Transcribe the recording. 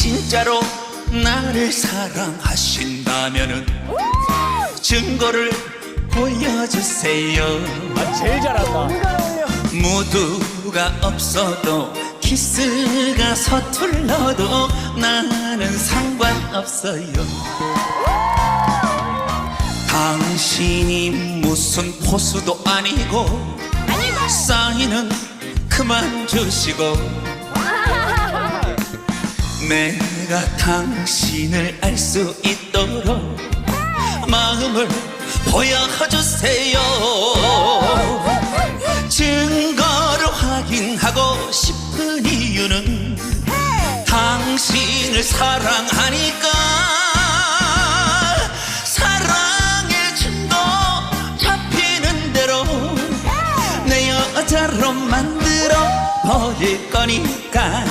진짜로 나를 사랑하신다면은 증거를 보여주세요. 아 제일 잘한다. 모두가 없어도 키스가 서툴러도 나는 상관없어요. 당신이 무슨 포수도 아니고 사인은 그만 주시고 내가 당신을 알 수 있도록 마음을 보여주세요. 증거를 확인하고 싶은 이유는 당신을 사랑하니까. 사랑의 증거 잡히는 대로 내 여자로 만들어 버릴 거니까